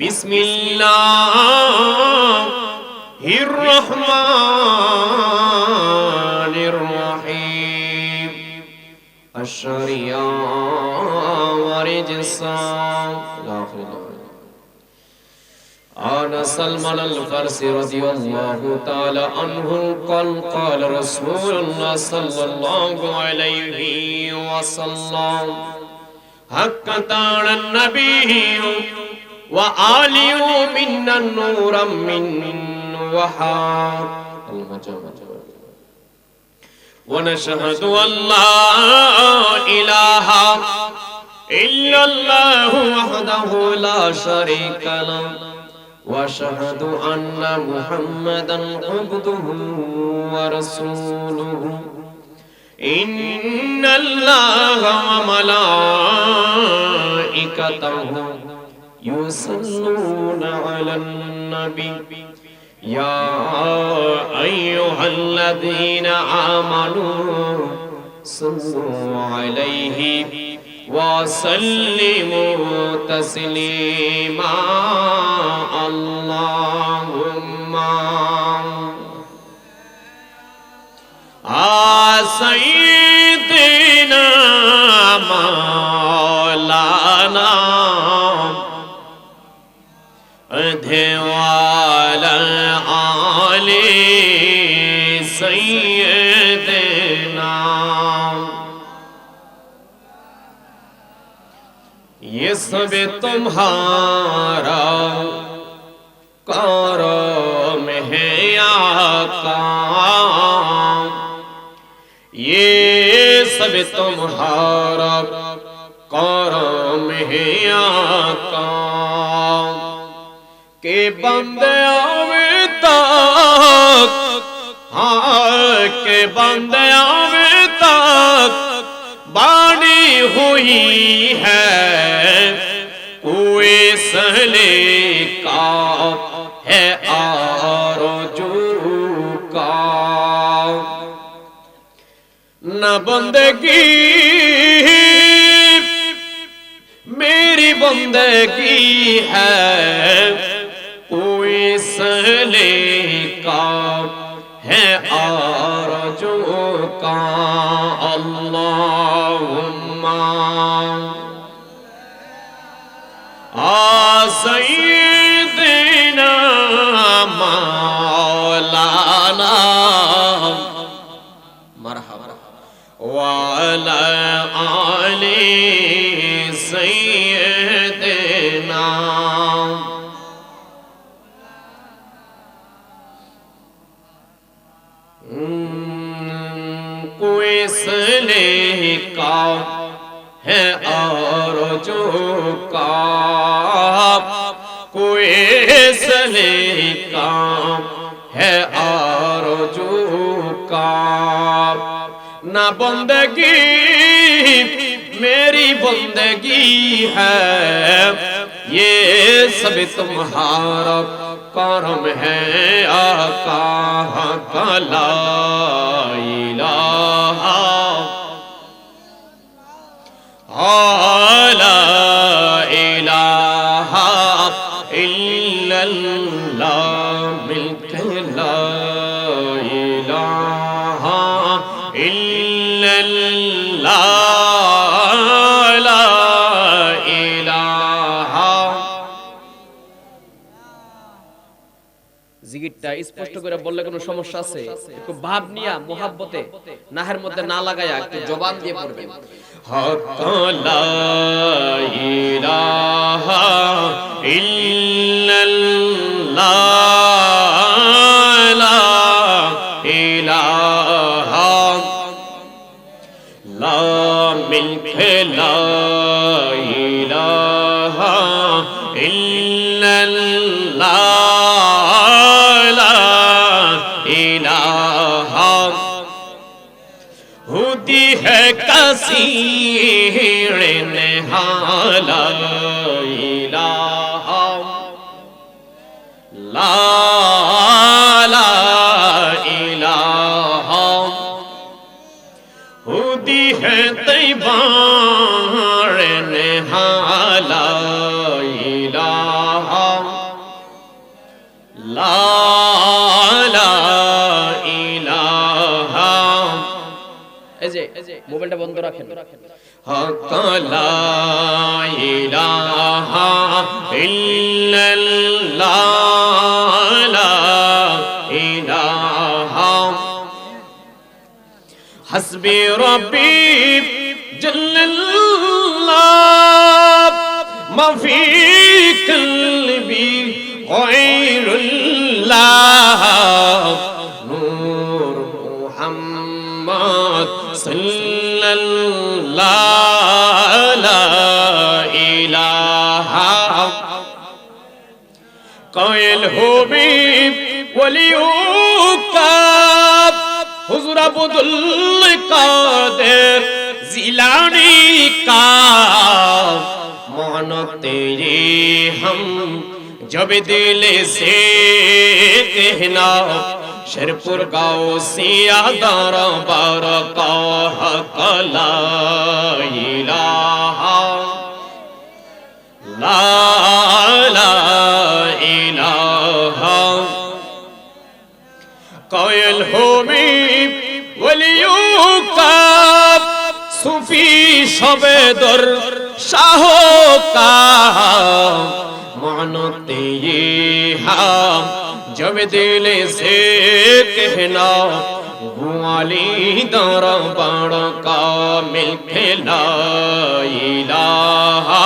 بسم الله الرحمن الرحيم الشريعة ورجسا الآية. عن سلمان الفارسي رضي الله تعالى عنه قال قال رسول الله صلى الله عليه وسلم حق تعالى النبي وآليوا منا نورا من وحار ونشهد أن لا إله إلا الله وحده لا شريك له وأشهد أن محمدا عبده ورسوله إن الله وملائكته يصلون على النبي. يا أيها الذين آمنوا صلوا عليه وسلموا تسليما. اللهم آ سيدنا مولانا مدھے والا علی سیدنا۔ یہ سب تمہارا کارو میں یا آقا۔ یہ سب تمہارا کارو میں یا آقا۔ بند آوتا ہاں کے بند آوتا بانی ہوئی ہے۔ کوئی سہلے کا ہے آرجو کا۔ نہ بندگی بندگی ہے۔ है कोई सहले का है आरजू का अल्लाहुम्मा आ सैयदना मौलाना मरहबा वाला आले सैयदना نہ بندگی میری بندگی ہے۔ یہ سب تمہارا کرم ہے، آقا حقا لا الہ۔ آلہ জিগিরটা স্পষ্ট করে বললে কোনো সমস্যা আছে একটু ভাব নিয়া মোহাব্বতে নাহের মধ্যে না লাগায়া একটু জবান দিয়ে পড়বেন حق لا إله إلا الله لا إله لا ملك لا إله إلا الله নেই রাখেন। হকলা ইলাহা ইল্লাল্লাহ লা ইলাহা। হাসবি রব্বি জল্লাল্লাহ মা ফি কলবি গায়রুল্লাহ। ওলিউ কাব হুজুর আব্দুল কাদের জিলানি কাব মন তেরে হাম, জব দিলে সে তেহনা শেরপুর গাঁও সিয়া দার বার কাহ কলা ইলাহা লা লা قائل ہومی ولیوں کا صوفی شب در شاہوں کا مانتے یہ ہاں جب دل سے کہنا والی دار بڑا کا مل کھلا الہ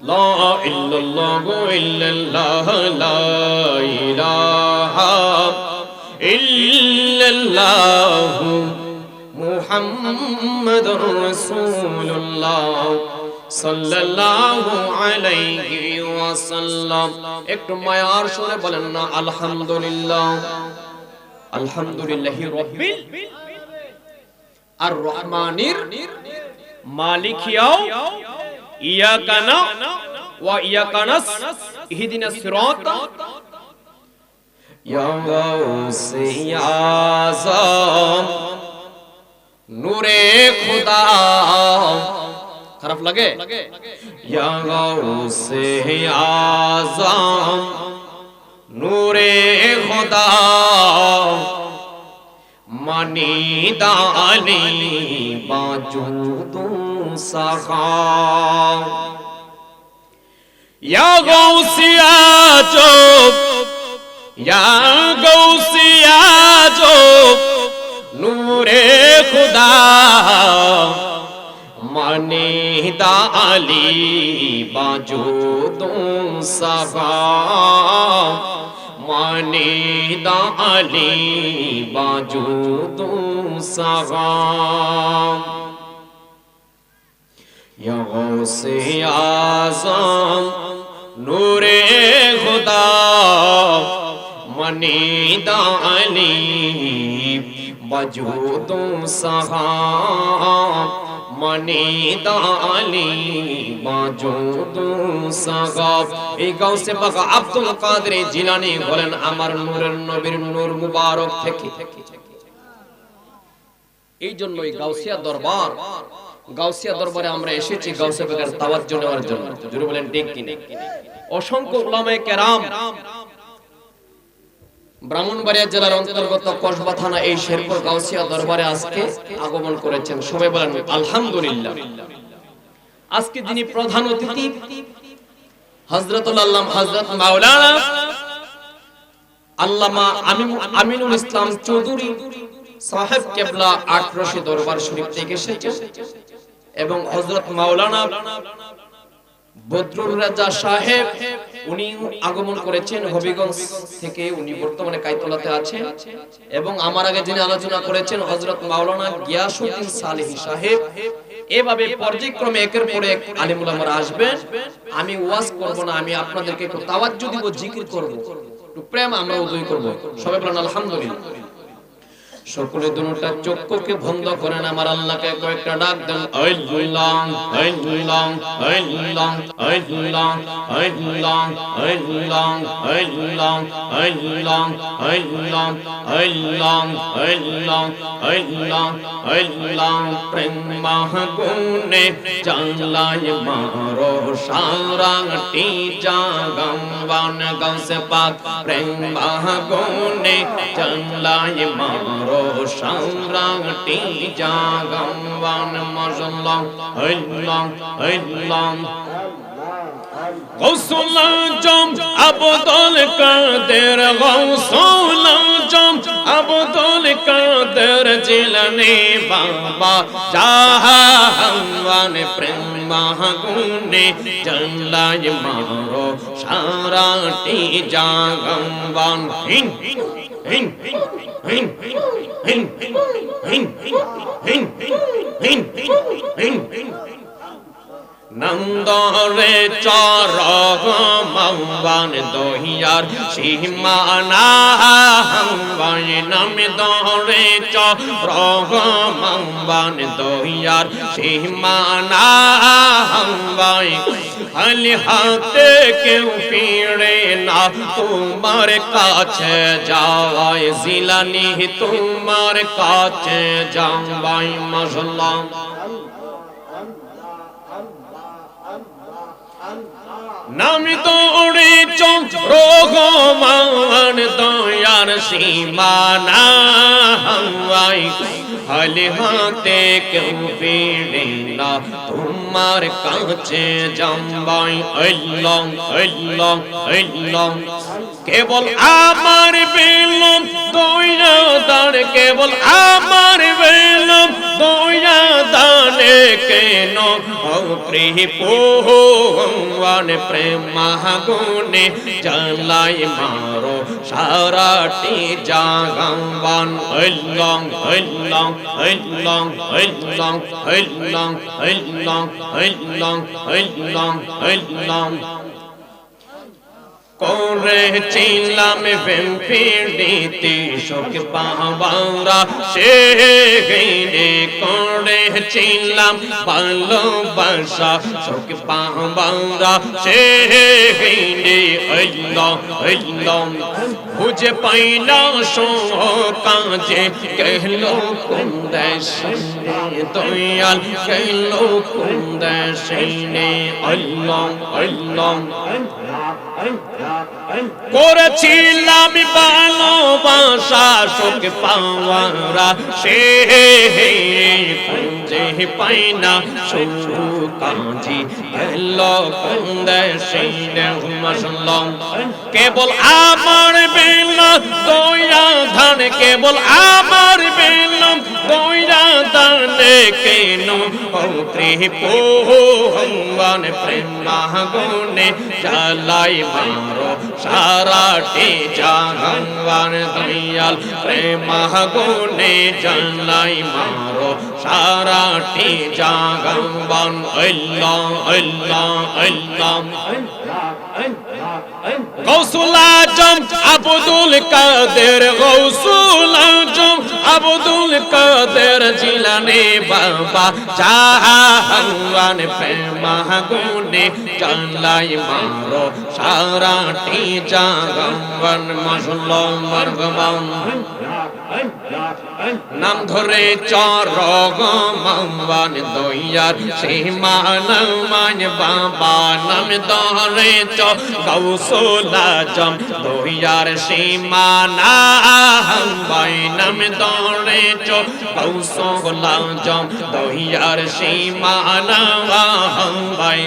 لا إلا الله إلا الله لا إله إلا الله محمد رسول الله صلى الله عليه وسلم একটু মায়ার সুরে বলেন الحمد আলহামদুলিল্লাহ। الحمد রব্বিল আর রহমানির মালিক ইয়াও إياك نعبد وإياك نستعين اهدنا الصراط يا غوثي আজম নূরে খোদা খারাপ লাগে ইয়া গাউসে আজম নূরে খোদা মানি দানি বাজু তুমি سخا یا غوثیا جو یا غوثیا جو نور خدا مانی دا علی باجودوں سبا مانی دا علی باجودوں سبا یا غوث آزم نور خدا منی دانی وجود صحاب منی دانی وجود صحاب এই গাউসে বাগা আব্দুল কাদের জিলানি বলেন আমার নূরের নবীর নূর মুবারক থেকে। এই জন্য এই গাউসিয়া দরবার গাউসিয়া দরবারে আমরা এসেছি গাউসে বেগের তাওয়াজ্জু নেওয়ার জন্য। জোরে বলেন, ঠিক কিনা অসংখ্য উলামায়ে কেরাম ব্রাহ্মণবাড়িয়া জেলার অন্তর্গত কসবা থানা এই শেরপুর গাউসিয়া দরবারে আজকে আগমন করেছেন। সবাই বলেন, আলহামদুলিল্লাহ। আজকে যিনি প্রধান অতিথি, হযরতুল আল্লাহ হযরত মাওলানা আল্লামা আমিন- আমিনুল ইসলাম চৌধুরী সাহেব কেবলা আটরশি দরবার শরীফ থেকে এসেছেন এবং হযরত মাওলানা বদরুল রাজা সাহেব উনি আগমন করেছেন হবিগঞ্জ থেকে, উনি বর্তমানে কাইতলাতে আছেন এবং আমার আগে যিনি আলোচনা করেছেন হযরত মাওলানা গিয়াসউদ্দিন সালেহী সাহেব, এভাবে পর্যায়ক্রমে একের পর এক আলিমুল আমার আসবেন। আমি ওয়াজ করব না, আমি আপনাদেরকে একটু তাওয়াজ্জু দিব, জিকির করব। একটু প্রেম আমরা উদয় করব। সবাই বলেন, আলহামদুলিল্লাহ। সকলে দুটা চক্ষুকে বন্ধ করেন আমার আল্লাহকে কয়েকটা ডাক দেন আল্লাহ আল্লাহ আল্লাহ আল্লাহ আল্লাহ আল্লাহ আল্লাহ আল্লাহ আল্লাহ আল্লাহ আল্লাহ আল্লাহ আল্লাহ প্রেম মহাগুনে জানলায় মারো সারাটি জাগম্বান গৌসে পাক প্রেম মহাগুনে জানলায় মারো সম্রাটি জাগম্বান মজলম হইলাম হইলাম غسل جم عبدال قادر غسل جم عبدال قادر جلنے بابا جاہا ہموان پرم মাহগুনে জল্লায় মারো সারাটি জাগম্বান hình hình hình hình নন্দরে চর মৌবান দহিয়ার সীমানা হম্বাই নাম দরে চর মৌবান দহিয়ার সীমানা হম্বাই আলি হাতে কেউ পিড়ে না, তোমার কাছে যাওয়ায় জিলানি, তোমার কাছে যাওয়াই মজলাম। নামি তোড়ে রোগমান দয়ার সীমানা হাওয়াই। হালে হাতে কেউ পেড়ে না, তোমার কাছে জাম্বাই। আল্লাহ আল্লাহ আল্লাহ কেবল আমার বেলম দয়া দান কেবল আমার বেলম দয়া দানে কেন কৃপোহান প্রেম মহাগুনে জালাই মারো, সারাটি জাগান আল্লাহ আল্লাহ আল্লাহ আল্লাহ আল্লাহ আল্লাহ আল্লাহ আল্লাহ আল্লাহ করেছিলাম প্রেম পীড়িতে শোক পাওয়ারা সে গিরে করেছিলাম ভালোবাসা শোক পাওয়ারা সে গিরে আল্লাহ আল্লাহ। খুঁজে পাইলা কাজে কেহল দয়াল কেহল কুন্দ সৈনে আল্লাহ আল্লাহ। করেছিলাম ভালোবাসা শোক পাওয়ারা, সে পাই না শুরু কাঁজি গেল কুন্দে কেবল আমার বেলা, দয়া ধান, কেবল আমার বেলম দয়া দানে কেন? ত্রিপোহন প্রেম মাগুনে চালাই हमरो सारा टे जागंगान दयाल प्रेम गुणे जनाई मारो सारा टे जागंगान अल्लाह अल्लाह अल्लाह गौसुल आजम अब्दुल कादिर गौसुल आजम अब्दुल कादिर जिलाने बाबा चाहा মাগুনে চালাই মারো সারাটি জাগন মশল মর্গমান নাম ধরে চরগমান দইয়ার সীমা নমান বাবা নাম ধরে চ গৌসলা জম দইয়ার সীমা না বাই নাম ধরে চ গৌসলা জম দইয়ার সীমা না বাই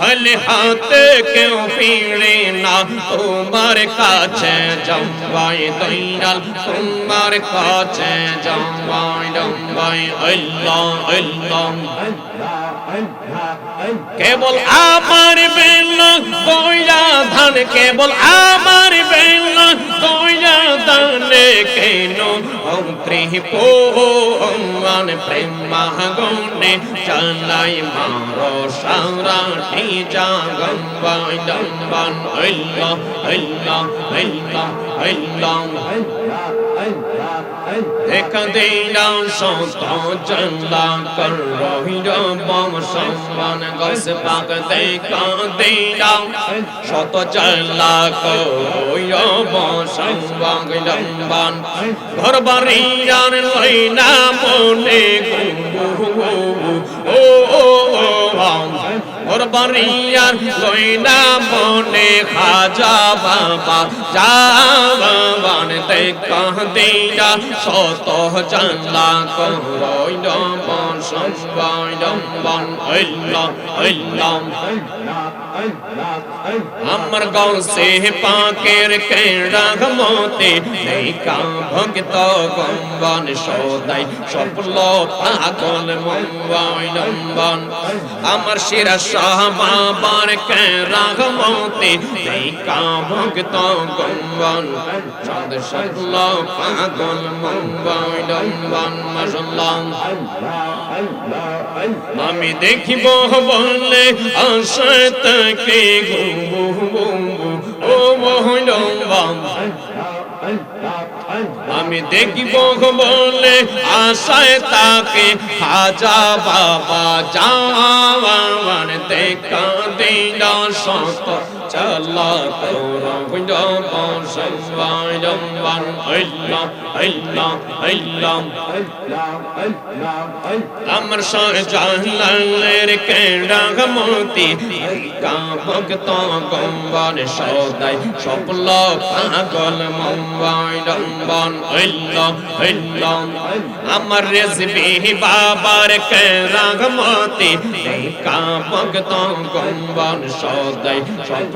হলে হাতে কেউ ফিরে না। তোমার কাছে জম্বাই দইনাল তোমার কাছে জম্বাই জম্বাই আল্লাহ আল্লাহ কেবল আমার বেলা কইরা ধান, কেবল আমার বেলা কইরা ধানে কেন? ত্রিপোমান প্রেম মাগনে চালাই মারো সারাটি জাগম বাইদম্বান আল্লাহ আল্লাহ আল্লাহ আল্লাহ এক দিনা সত চন্দা কর রহিল বম সম্মান গস পাক দেখা দিনা লম্বান। ঘর বাড়িয়ার ও ও ওর বাড়িয়ার লইনা মনে খাজা বাবা যাবান তে দিয়া শত জানলা করইল বন সম্বাইল বন হইল হইল। अमर गौ से पाकेर कैड़ा गमोते नहीं का भक्तो गंबन शोदाई सपलो पागल मुंबाई नंबन अमर शिर शाह बाबार कैड़ा गमोते नहीं का भक्तो गंबन शोद सपलो पागल मुंबाई नंबन मशल्लाह আমি দেখিব বলে আশাতে আমি দেখিব বলে আশায় তাকে হাজা বাবা যাওয়ার দেখা দিন সত الله كورا جابا سوا جابا إلا إلا إلا أمر شاه جهلال كندا موتي কাপক তো গম্বন সদাই সপল পাগল মুম্বাই ডম্বন হইল হইল। আমার রেসবি বাবার কেরাগ মতি কাপক তো গম্বন সদাই সপল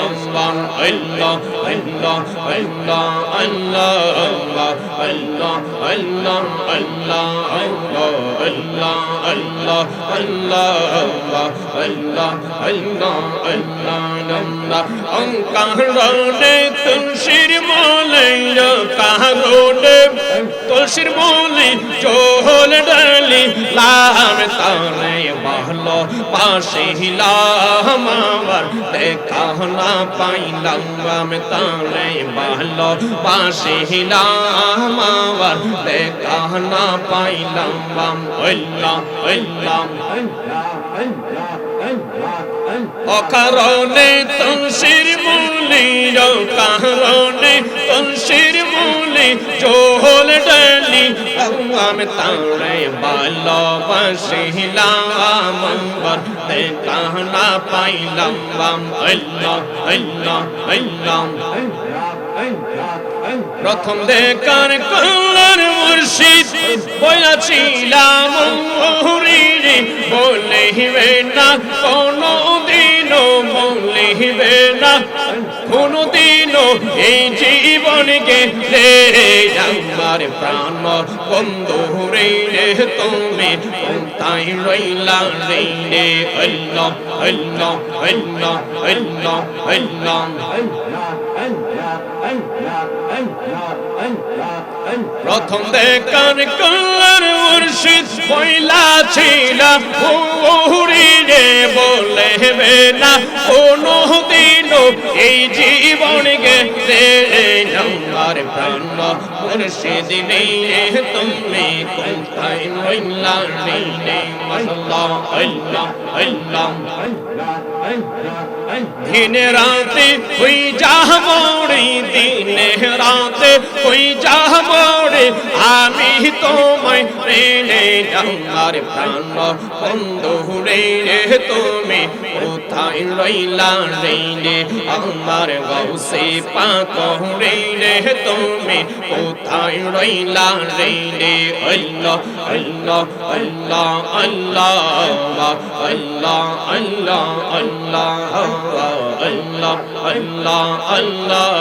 তুলসির মলে কারণে তুলসির মলে চোহল ডালি লাম তারে বহলো পাশে আমার দেখা পাইলাম আমি তাহলে ভালো বাসিলাম আমার দেখা না পাইলাম হইলাম হইলাম হইলাম অকারণে তুলসির মূলি কারণে তুলসির মূলি চোহল ডালি আমি তারে ভালোবাসিলাম দেখা না পাইলাম বাম আল্লাহ আল্লাহ আল্লাহ প্রথম দেখার কল্লার মুর্শিদ বলেছিলাম বলিবে না কোনো বলিবে না। কোনো দিনও এই জীবন গেলে আমার প্রাণ বন্ধু রে তুমি তাই রইলা রে আল্লাহ আল্লাহ আল্লাহ আল্লাহ আল্লাহ প্রথম দেখার কল্লার মুর্শিদ পয়লা ছিল। উড়িয়ে বলে না কোনো দিনও এই জীবন গেছে আমার প্রাণ। মুর্শিদ নিয়ে তুমি কোথায়? রইলা নিলে আল্লাহ আল্লাহ আল্লাহ। দিনে রাতে ওই যাবড়ে দিনে রাতে ওই যাবড়ে আমি তোমায় রেনে আমার প্রাণ বন্ধু রে তুমি কোথায় রইলা রেনে আমার গৌসে পাক রে তুমি কোথায় রইলা রেনে আল্লাহ আল্লাহ আল্লাহ আল্লাহ আল্লাহ আল্লাহ আল্লাহ আল্লাহ আল্লাহ আল্লাহ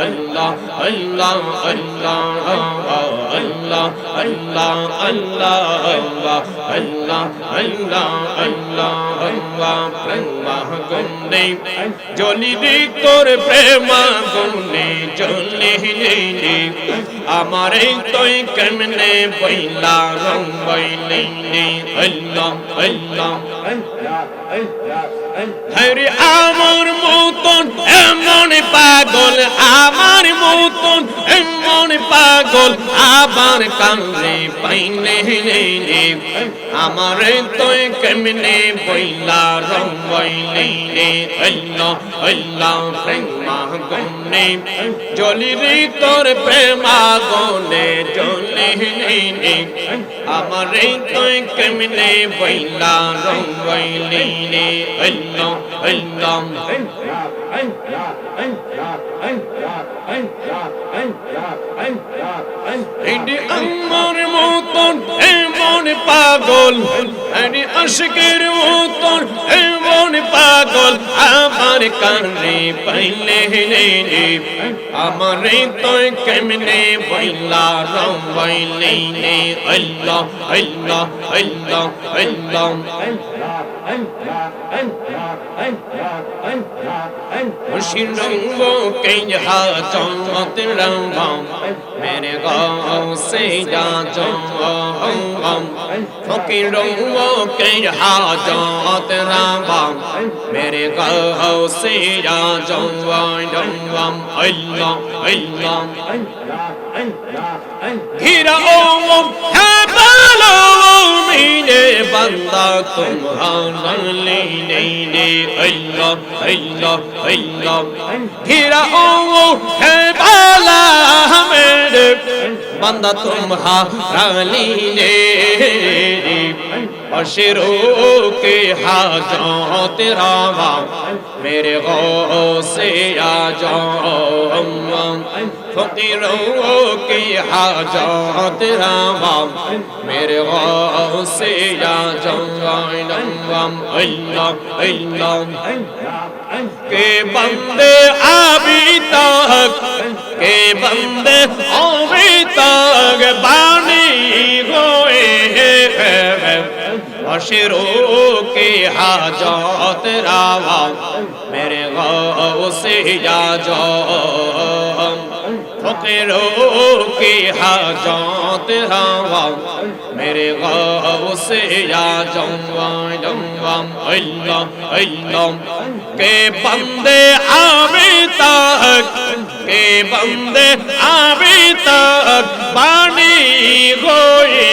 আল্লাহ আল্লাহ আল্লাহ আল্লাহ আল্লাহ আল্লাহ আল্লাহ আল্লাহ আল্লাহ প্রেমা গুনে জলি রে তোর প্রেমা গুনে জলি রে। আমার তোই কেমনে বইলা, রং বইলে আল্লাহ আল্লাহ হরে আমার মতন এমন পাগল, আমার মতন এমন পাগল, আবার কামড়ে পাইলে রে আমার তোই কেমনে বইলা রং বইলে রে আল্লাহ আল্লাহ প্রেমা গনে জলি রে তোর প্রেমা গনে জলি রে আমার তোই কেমনে বইলা রং বইলে রে আল্লাহ আল্লাহ এটি আমার মতন এমন পাগল। এটি আশকের মতন কোন পাগল, আমার কানে পাইলে আমার তোই কেমনে বইলা রম বইলে আল্লাহ আল্লাহ আল্লাহ আল্লাহ। খুশি রঙ্গ কে হা চমত রঙ্গ میرے گاؤں سے جا جاؤں فقیروں کے حاجات روا میرے گاؤں سے جا جاؤں اللہ اللہ گھیراؤں ہے بلاؤں میرے بندہ تمہارا لینے نے اللہ اللہ اللہ گھیراؤں ہے بلا ہم বান্দা তুমহারালিনে অশেরো কে হাজত রামা মেরে গৌসে আজম। ফকিরো কে হাজত রামা মেরে গৌসে আজম। আল্লাহ আল্লাহ কে বন্দে আবিদ या जंगम अल्लाह अल्लाह के बंदे अभी तक के बंदे अभी तक बानी गोए अशरों के हाजत रावा मेरे गौ से या जाओ फकीरों की हाजत हवा मेरे गौ से या जंगम अल्लाह अल्लाह के बंदे आवे तक के बंदे आवे तक बानी गोए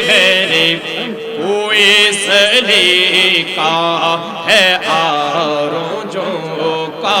घरे कोई सलीका है आरों जो का